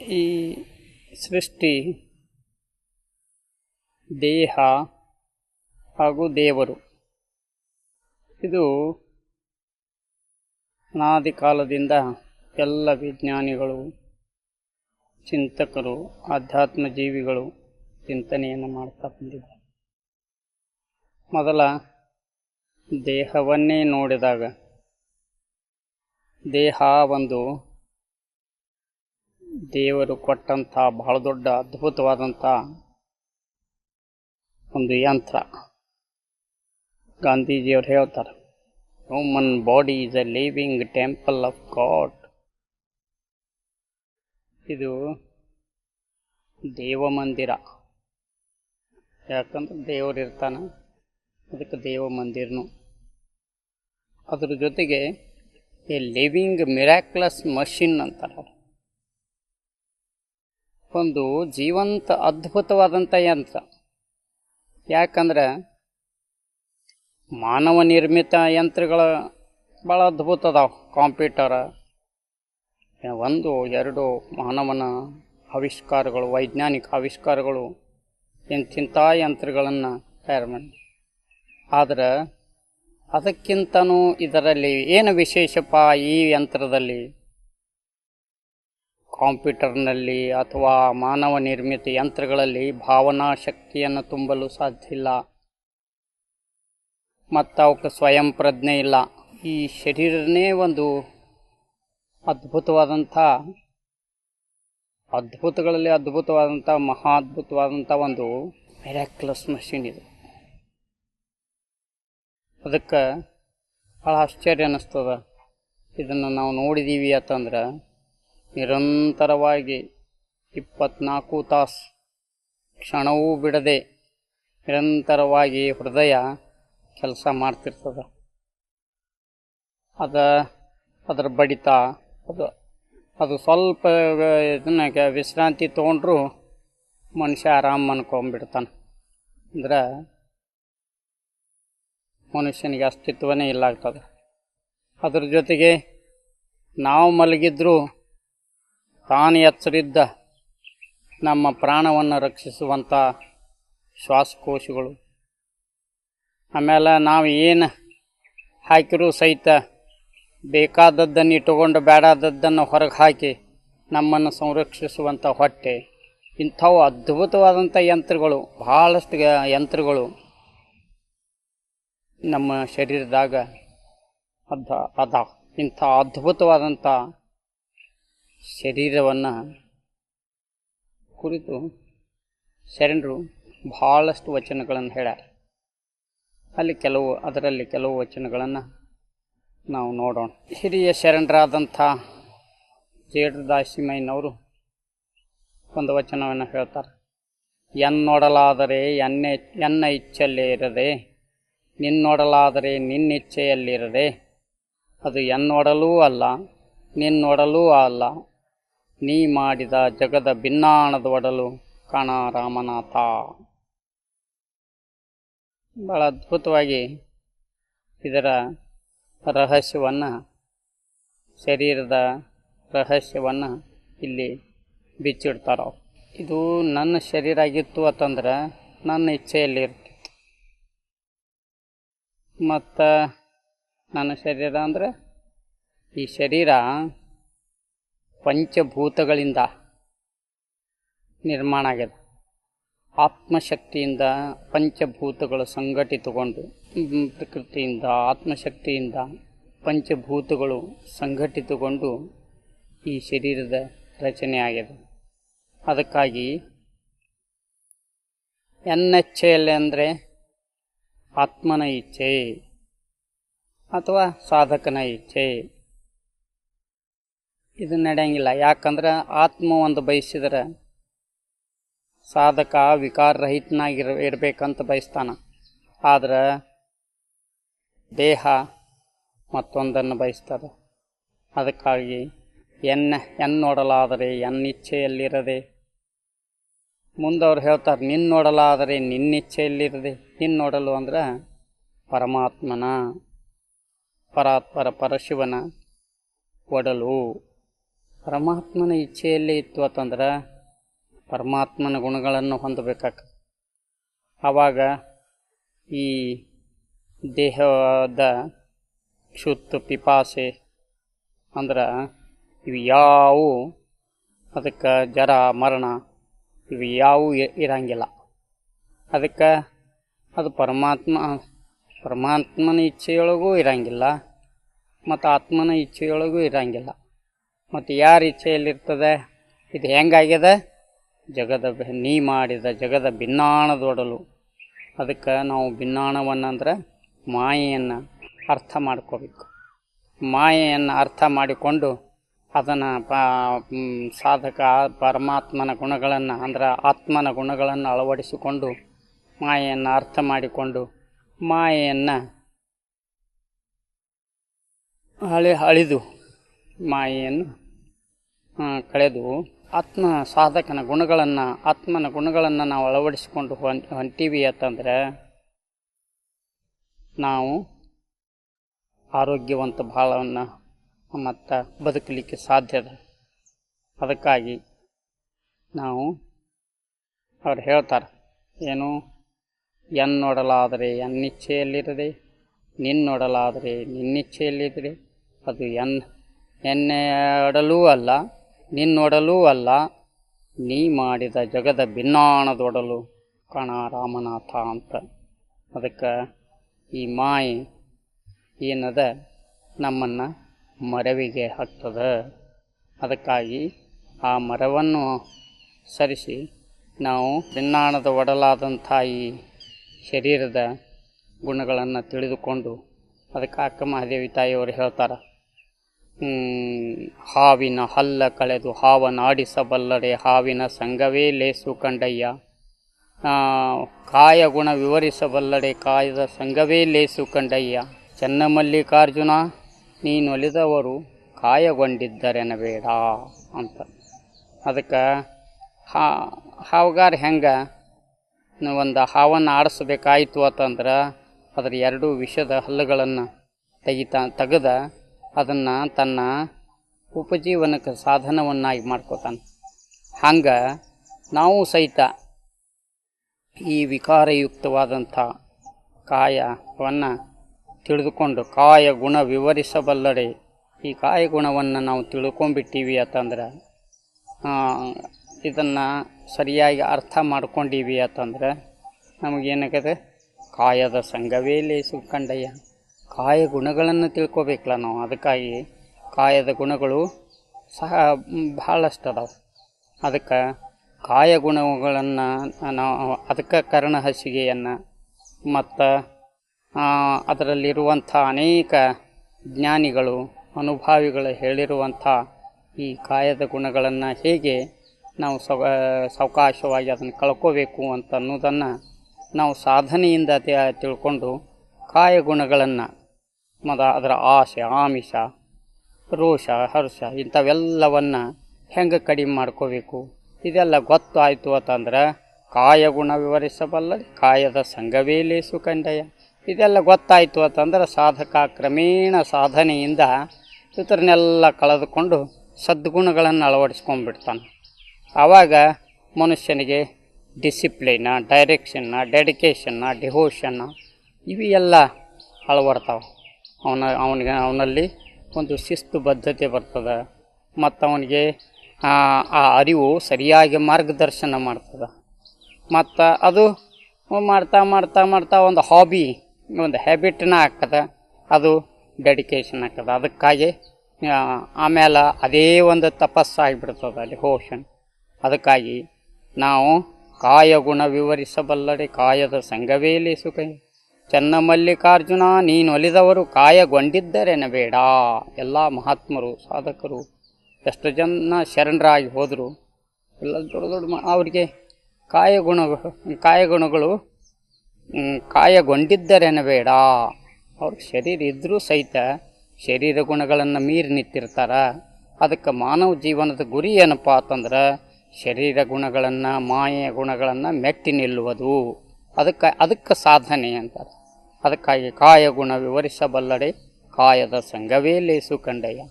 ಈ ಸೃಷ್ಟಿ ದೇಹ ಹಾಗೂ ದೇವರು. ಇದು ಅನಾದಿ ಕಾಲದಿಂದ ಎಲ್ಲ ವಿಜ್ಞಾನಿಗಳು, ಚಿಂತಕರು, ಆಧ್ಯಾತ್ಮ ಜೀವಿಗಳು ಚಿಂತನೆಯನ್ನು ಮಾಡ್ತಾ ಬಂದಿದ್ದಾರೆ. ಮೊದಲ ದೇಹವನ್ನೇ ನೋಡಿದಾಗ ದೇಹ ಒಂದು ದೇವರು ಕೊಟ್ಟಂಥ ಬಹಳ ದೊಡ್ಡ ಅದ್ಭುತವಾದಂಥ ಒಂದು ಯಂತ್ರ. ಗಾಂಧೀಜಿಯವರು ಹೇಳ್ತಾರೆ human body is a living temple of god ಇದು ದೇವ ಮಂದಿರ. ಯಾಕಂದ್ರೆ ದೇವರು ಇರ್ತಾನೆ, ಅದಕ್ಕೆ ದೇವ ಮಂದಿರನು. ಅದ್ರ ಜೊತೆಗೆ ಎ ಲಿವಿಂಗ್ ಮಿರಾಕ್ಲಸ್ ಮಷಿನ್ ಅಂತಾರೆ. ಒಂದು ಜೀವಂತ ಅದ್ಭುತವಾದಂಥ ಯಂತ್ರ. ಯಾಕಂದ್ರೆ ಮಾನವ ನಿರ್ಮಿತ ಯಂತ್ರಗಳು ಭಾಳ ಅದ್ಭುತ ಅದಾವ. ಕಾಂಪ್ಯೂಟರ, ಒಂದು, ಎರಡು ಮಾನವನ ಆವಿಷ್ಕಾರಗಳು, ವೈಜ್ಞಾನಿಕ ಆವಿಷ್ಕಾರಗಳು ಇಂತಿಂಥ ಯಂತ್ರಗಳನ್ನು ತಯಾರು ಮಾಡಿ ಆದರೆ ಅದಕ್ಕಿಂತನೂ ಇದರಲ್ಲಿ ಏನು ವಿಶೇಷಪ್ಪ ಈ ಯಂತ್ರದಲ್ಲಿ? ಕಾಂಪ್ಯೂಟರ್ನಲ್ಲಿ ಅಥವಾ ಮಾನವ ನಿರ್ಮಿತ ಯಂತ್ರಗಳಲ್ಲಿ ಭಾವನಾ ಶಕ್ತಿಯನ್ನು ತುಂಬಲು ಸಾಧ್ಯ ಇಲ್ಲ. ಮತ್ತು ಅವಕ್ಕೆ ಸ್ವಯಂ ಪ್ರಜ್ಞೆ ಇಲ್ಲ. ಈ ಶರೀರನೇ ಒಂದು ಅದ್ಭುತವಾದಂಥ, ಅದ್ಭುತಗಳಲ್ಲಿ ಅದ್ಭುತವಾದಂಥ ಮಹಾ ಅದ್ಭುತವಾದಂಥ ಒಂದು ಮೆರ್ಯಾಕ್ಲಸ್ ಮಷಿನ್ ಇದು. ಅದಕ್ಕೆ ಭಾಳ ಆಶ್ಚರ್ಯ ಅನ್ನಿಸ್ತದ. ಇದನ್ನು ನಾವು ನೋಡಿದ್ದೀವಿ ಅಂತಂದ್ರೆ ನಿರಂತರವಾಗಿ ಇಪ್ಪತ್ನಾಲ್ಕು ತಾಸು ಕ್ಷಣವೂ ಬಿಡದೆ ನಿರಂತರವಾಗಿ ಹೃದಯ ಕೆಲಸ ಮಾಡ್ತಿರ್ತದೆ. ಅದ, ಅದರ ಬಡಿತ ಅದು ಅದು ಸ್ವಲ್ಪ ಇದನ್ನ ವಿಶ್ರಾಂತಿ ತೊಗೊಂಡ್ರು ಮನುಷ್ಯ ಆರಾಮ್ ಅನ್ಕೊಂಬಿಡ್ತಾನೆ. ಅಂದ್ರೆ ಮನುಷ್ಯನಿಗೆ ಅಸ್ತಿತ್ವನೇ ಇಲ್ಲ ಆಗ್ತದೆ ಅದ್ರ ಜೊತೆಗೆ ನಾವು ಮಲಗಿದ್ರೂ ತಾನು ಎಚ್ಚರಿದ್ದ ನಮ್ಮ ಪ್ರಾಣವನ್ನು ರಕ್ಷಿಸುವಂಥ ಶ್ವಾಸಕೋಶಗಳು. ಆಮೇಲೆ ನಾವು ಏನು ಹಾಕಿರೂ ಸಹಿತ ಬೇಕಾದದ್ದನ್ನು ಇಟ್ಟುಕೊಂಡು ಬೇಡಾದದ್ದನ್ನು ಹೊರಗೆ ಹಾಕಿ ನಮ್ಮನ್ನು ಸಂರಕ್ಷಿಸುವಂಥ ಹೊಟ್ಟೆ. ಇಂಥವು ಅದ್ಭುತವಾದಂಥ ಯಂತ್ರಗಳು ಭಾಳಷ್ಟು ಯಂತ್ರಗಳು ನಮ್ಮ ಶರೀರದಾಗ ಅದ ಅದ ಇಂಥ ಅದ್ಭುತವಾದಂಥ ಶರೀರವನ್ನು ಕುರಿತು ಶರಣರು ಭಾಳಷ್ಟು ವಚನಗಳನ್ನು ಹೇಳ್ಯಾರ. ಅಲ್ಲಿ ಕೆಲವು, ಅದರಲ್ಲಿ ಕೆಲವು ವಚನಗಳನ್ನು ನಾವು ನೋಡೋಣ. ಹಿರಿಯ ಶರಣರಾದಂಥ ಜೇಡದಾಸಿಮಯ್ಯನವರು ಒಂದು ವಚನವನ್ನು ಹೇಳ್ತಾರೆ. ಎನ್ನೊಡಲಾದರೆ ಎನ್ನೆ, ಎನ್ನ ಇಚ್ಛೆಯಲ್ಲೇ ಇರದೆ ನಿನ್ನೊಡಲಾದರೆ ನಿನ್ನಿಚ್ಛೆಯಲ್ಲಿರದೆ ಅದು ಎನ್ನೊಡಲೂ ಅಲ್ಲ, ನಿನ್ನೊಡಲೂ ಅಲ್ಲ ನೀ ಮಾಡಿದ ಜಗದ ಭಿನ್ನಾಣದ ಒಡಲು ಕಾಣ ರಾಮನಾಥ ಭಾಳ ಅದ್ಭುತವಾಗಿ ಇದರ ರಹಸ್ಯವನ್ನು, ಶರೀರದ ರಹಸ್ಯವನ್ನು ಇಲ್ಲಿ ಬಿಚ್ಚಿಡ್ತಾರ. ಇದು ನನ್ನ ಶರೀರ ಆಗಿತ್ತು ಅಂತಂದ್ರೆ ನನ್ನ ಇಚ್ಛೆಯಲ್ಲಿ ಇರ್ತಿತ್ತು ಮತ್ತು ನನ್ನ ಶರೀರ ಅಂದರೆ ಈ ಶರೀರ ಪಂಚಭೂತಗಳಿಂದ ನಿರ್ಮಾಣ ಆಗ್ಯದ. ಆತ್ಮಶಕ್ತಿಯಿಂದ ಪಂಚಭೂತಗಳು ಸಂಘಟಿತಗೊಂಡು ಪ್ರಕೃತಿಯಿಂದ, ಆತ್ಮಶಕ್ತಿಯಿಂದ ಪಂಚಭೂತಗಳು ಸಂಘಟಿತಗೊಂಡು ಈ ಶರೀರದ ರಚನೆ ಆಗ್ಯದ. ಅದಕ್ಕಾಗಿ ಎನ್ನೆಚ್ಛೆಯಲ್ಲಿ ಅಂದರೆ ಆತ್ಮನ ಇಚ್ಛೆ ಅಥವಾ ಸಾಧಕನ ಇಚ್ಛೆ. ಇದು ನಡೆಯಂಗಿಲ್ಲ. ಯಾಕಂದ್ರೆ ಆತ್ಮ ಒಂದು ಬಯಸಿದ್ರೆ ಸಾಧಕ ವಿಕಾರರಹಿತನಾಗಿರ, ಇರಬೇಕಂತ ಬಯಸ್ತಾನ. ಆದ್ರೆ ದೇಹ ಮತ್ತೊಂದನ್ನು ಬಯಸ್ತದೆ. ಅದಕ್ಕಾಗಿ ಎನ್ನ ಎನ್ನೊಡಲಾದರೆ ಎನ್ನಿಚ್ಛೆಯಲ್ಲಿರದೆ ಮುಂದವ್ರು ಹೇಳ್ತಾರೆ ನಿನ್ನೊಡಲಾದರೆ ನಿನ್ನ ನೋಡಲು ಅಂದ್ರೆ ಪರಮಾತ್ಮನ, ಪರಾತ್ಪರ ಪರಶಿವನ ಒಡಲು. ಪರಮಾತ್ಮನ ಇಚ್ಛೆಯಲ್ಲಿ ಇತ್ತು ಅಂತಂದ್ರೆ ಪರಮಾತ್ಮನ ಗುಣಗಳನ್ನು ಹೊಂದಬೇಕಾಗ್ತದೆ. ಆವಾಗ ಈ ದೇಹದ ಕ್ಷುತ್ತು ಪಿಪಾಸೆ ಅಂದ್ರೆ ಇವು ಯಾವು ಅದಕ್ಕೆ ಜರ, ಮರಣ ಇವು ಯಾವು ಇರಂಗಿಲ್ಲ. ಅದಕ್ಕೆ ಅದು ಪರಮಾತ್ಮ, ಪರಮಾತ್ಮನ ಇಚ್ಛೆಯೊಳಗೂ ಇರಂಗಿಲ್ಲ, ಮತ್ತು ಆತ್ಮನ ಇಚ್ಛೆಯೊಳಗೂ ಇರಂಗಿಲ್ಲ. ಮತ್ತು ಯಾರ ಇಚ್ಛೆಯಲ್ಲಿರ್ತದೆ? ಇದು ಹೆಂಗಾಗ್ಯದ? ಜಗದ ನೀ ಮಾಡಿದ ಜಗದ ಭಿನ್ನಾಣದೊಡಲು. ಅದಕ್ಕೆ ನಾವು ಭಿನ್ನಾಣವನ್ನಂದ್ರೆ ಮಾಯೆಯನ್ನು ಅರ್ಥ ಮಾಡ್ಕೋಬೇಕು. ಮಾಯೆಯನ್ನು ಅರ್ಥ ಮಾಡಿಕೊಂಡು ಅದನ್ನು ಪ ಸಾಧಕ ಪರಮಾತ್ಮನ ಗುಣಗಳನ್ನು ಅಂದ್ರೆ ಆತ್ಮನ ಗುಣಗಳನ್ನು ಅಳವಡಿಸಿಕೊಂಡು ಮಾಯೆಯನ್ನು ಅರ್ಥ ಮಾಡಿಕೊಂಡು ಮಾಯೆಯನ್ನು ಅಳಿ ಅಳಿದು ಮಾಯೆಯನ್ನು ಕಳೆದು ಆತ್ಮ ಸಾಧಕನ ಗುಣಗಳನ್ನು, ಆತ್ಮನ ಗುಣಗಳನ್ನು ನಾವು ಅಳವಡಿಸಿಕೊಂಡು ಹೊಂ, ಹೊಂಟೀವಿ ಅಂತಂದ್ರೆ, ನಾವು ಆರೋಗ್ಯವಂತ ಭಾಳವನ್ನು ಮತ್ತು ಬದುಕಲಿಕ್ಕೆ ಸಾಧ್ಯದ ಅದಕ್ಕಾಗಿ ನಾವು ಅವ್ರು ಹೇಳ್ತಾರೆ, ಏನು ಎನ್ನೊಡಲಾದರೆ ಎನ್ನಿಚ್ಛೆಯಲ್ಲಿರದೆ ನಿನ್ನೊಡಲಾದರೆ ನಿನ್ನಿಚ್ಛೆಯಲ್ಲಿದ್ದರೆ ಅದು ಎನ್ ಎನ್ನೆಡಲೂ ಅಲ್ಲ, ನಿನ್ನೊಡಲೂ ಅಲ್ಲ, ನೀ ಮಾಡಿದ ಜಗದ ಭಿನ್ನಾಣದೊಡಲು ಕಣ ರಾಮನಾಥ ಅಂತ. ಅದಕ್ಕೆ ಈ ಮಾಯೆ ಏನದ ನಮ್ಮನ್ನು ಮರವಿಗೆ ಹತ್ತದ. ಅದಕ್ಕಾಗಿ ಆ ಮರವನ್ನು ಸರಿಸಿ ನಾವು ಭಿನ್ನಾಣದ ಒಡಲಾದಂಥ ಈ ಶರೀರದ ಗುಣಗಳನ್ನು ತಿಳಿದುಕೊಂಡು ಅದಕ್ಕೆ ಅಕ್ಕ ಮಹಾದೇವಿ ತಾಯಿಯವರು ಹೇಳ್ತಾರೆ. ಹಾವಿನ ಹಲ್ಲ ಕಳೆದು ಹಾವನಾಡಿಸಬಲ್ಲರೆ ಹಾವಿನ ಸಂಘವೇ ಲೇಸು ಕಂಡಯ್ಯ. ಕಾಯ ಗುಣ ವಿವರಿಸಬಲ್ಲಡೆ ಕಾಯದ ಸಂಘವೇ ಲೇಸು ಕಂಡಯ್ಯ. ಚನ್ನಮಲ್ಲಿಕಾರ್ಜುನ ನೀನೊಲಿದವರು ಕಾಯಗೊಂಡಿದ್ದರೆನಬೇಡ ಅಂತ. ಅದಕ್ಕೆ ಹಾ, ಹಾವುಗಾರ ಹೆಂಗೆ? ಒಂದು ಹಾವನ್ನು ಆಡಿಸ್ಬೇಕಾಯಿತು ಅಂತಂದ್ರೆ ಅದರ ಎರಡು ವಿಷದ ಹಲ್ಲುಗಳನ್ನು ತೆಗಿತಾ, ತೆಗೆದ ಅದನ್ನು ತನ್ನ ಉಪಜೀವನಕ್ಕೆ ಸಾಧನವನ್ನಾಗಿ ಮಾಡ್ಕೋತಾನೆ. ಹಂಗೆ ನಾವು ಸಹಿತ ಈ ವಿಕಾರಯುಕ್ತವಾದಂಥ ಕಾಯವನ್ನು ತಿಳಿದುಕೊಂಡು ಕಾಯ ಗುಣ ವಿವರಿಸಬಲ್ಲಡೆ. ಈ ಕಾಯ ಗುಣವನ್ನು ನಾವು ತಿಳ್ಕೊಂಬಿಟ್ಟೀವಿ ಅಂತಂದ್ರೆ ಇದನ್ನು ಸರಿಯಾಗಿ ಅರ್ಥ ಮಾಡ್ಕೊಂಡೀವಿ ಅಂತಂದ್ರೆ ನಮಗೇನಾಗದೆ ಕಾಯದ ಸಂಘವೇ ಲೇಸು ಕಂಡಯ್ಯ ಕಾಯ ಗುಣಗಳನ್ನು ತಿಳ್ಕೊಬೇಕಲ್ಲ ನಾವು. ಅದಕ್ಕಾಗಿ ಕಾಯದ ಗುಣಗಳು ಸಹ ಭಾಳಷ್ಟು ಅದಾವೆ. ಅದಕ್ಕೆ ಕಾಯ ಗುಣಗಳನ್ನು ನಾವು, ಅದಕ್ಕೆ ಕರ್ಣ ಹಸಿಗೆಯನ್ನು ಮತ್ತು ಅದರಲ್ಲಿರುವಂಥ ಅನೇಕ ಜ್ಞಾನಿಗಳು, ಅನುಭಾವಿಗಳು ಹೇಳಿರುವಂಥ ಈ ಕಾಯದ ಗುಣಗಳನ್ನು ಹೇಗೆ ನಾವು ಸವ, ಸಾವಕಾಶವಾಗಿ ಅದನ್ನು ಕಳ್ಕೋಬೇಕು ಅಂತ ಅನ್ನೋದನ್ನು ನಾವು ಸಾಧನೆಯಿಂದ ತಿಳ್ಕೊಂಡು ಕಾಯ ಗುಣಗಳನ್ನು ಮದ ಅದರ ಆಸೆ, ಆಮಿಷ, ರೋಷ, ಹರ್ಷ ಇಂಥವೆಲ್ಲವನ್ನು ಹೆಂಗೆ ಕಡಿಮೆ ಮಾಡ್ಕೋಬೇಕು? ಇದೆಲ್ಲ ಗೊತ್ತಾಯಿತು ಅಂತಂದ್ರೆ ಕಾಯ ಗುಣ ವಿವರಿಸಬಲ್ಲ ಕಾಯದ ಸಂಘವೇ ಲೇಸು ಕಂಡಯ ಇದೆಲ್ಲ ಗೊತ್ತಾಯಿತು ಅಂತಂದ್ರೆ ಸಾಧಕ ಕ್ರಮೇಣ ಸಾಧನೆಯಿಂದ ಇತರನ್ನೆಲ್ಲ ಕಳೆದುಕೊಂಡು ಸದ್ಗುಣಗಳನ್ನು ಅಳವಡಿಸ್ಕೊಂಡ್ಬಿಡ್ತಾನೆ. ಆವಾಗ ಮನುಷ್ಯನಿಗೆ ಡಿಸಿಪ್ಲಿನ ಡೈರೆಕ್ಷನ್ನ ಡೆಡಿಕೇಶನ್ನ ಡಿವೋಷನ್ನ ಇವು ಎಲ್ಲ ಅಳವಡ್ತಾವೆ. ಅವನ, ಅವನಿಗೆ, ಅವನಲ್ಲಿ ಒಂದು ಶಿಸ್ತು ಬದ್ಧತೆ ಬರ್ತದೆ. ಮತ್ತು ಅವನಿಗೆ, ಆ ಅರಿವು ಸರಿಯಾಗಿ ಮಾರ್ಗದರ್ಶನ ಮಾಡ್ತದೆ. ಮತ್ತು ಅದು ಮಾಡ್ತಾ ಮಾಡ್ತಾ ಮಾಡ್ತಾ ಒಂದು ಹಾಬಿ ಒಂದು ಹ್ಯಾಬಿಟ್ನ ಆಗ್ತದೆ ಅದು ಡೆಡಿಕೇಶನ್ ಆಗ್ತದೆ ಅದಕ್ಕಾಗಿ ಆಮೇಲೆ ಅದೇ ಒಂದು ತಪಸ್ಸಾಗಿಬಿಡ್ತದೆ ಅಲ್ಲಿ ಹೋಷನ್ ಅದಕ್ಕಾಗಿ ನಾವು ಕಾಯ ಗುಣ ವಿವರಿಸಬಲ್ಲಡೆ ಕಾಯದ ಸಂಘವೇಲಿ ಸುಖ. ಚನ್ನಮಲ್ಲಿಕಾರ್ಜುನ, ನೀನು ಒಲಿದವರು ಕಾಯಗೊಂಡಿದ್ದರೇನು ಬೇಡ ಎಲ್ಲ ಮಹಾತ್ಮರು, ಸಾಧಕರು ಎಷ್ಟು ಜನ ಶರಣರಾಗಿ ಹೋದರು. ಎಲ್ಲ ದೊಡ್ಡ ದೊಡ್ಡ ಅವರಿಗೆ ಕಾಯಗುಣ, ಕಾಯಗುಣಗಳು ಕಾಯಗೊಂಡಿದ್ದರೆನಬೇಡ. ಕಾಯಗೊಂಡಿದ್ದರೇನ ಬೇಡ ಅವ್ರ ಶರೀರ ಇದ್ದರೂ ಸಹಿತ ಶರೀರ ಗುಣಗಳನ್ನು ಮೀರಿ ನಿಂತಿರ್ತಾರೆ. ಅದಕ್ಕೆ ಮಾನವ ಜೀವನದ ಗುರಿ ಏನಪ್ಪ ಅಂತಂದ್ರೆ ಶರೀರ ಗುಣಗಳನ್ನು, ಮಾಯೆಯ ಗುಣಗಳನ್ನು ಮೆಟ್ಟಿ ನಿಲ್ಲುವುದು. ಅದಕ್ಕೆ ಅದಕ್ಕೆ ಸಾಧನೆ ಅಂತಾರೆ ಅದಕ್ಕಾಗಿ ಕಾಯ ಗುಣ ವಿವರಿಸಬಲ್ಲಡೆ ಕಾಯದ ಸಂಘವೇ ಲೇಸು ಕಂಡಯ್ಯ.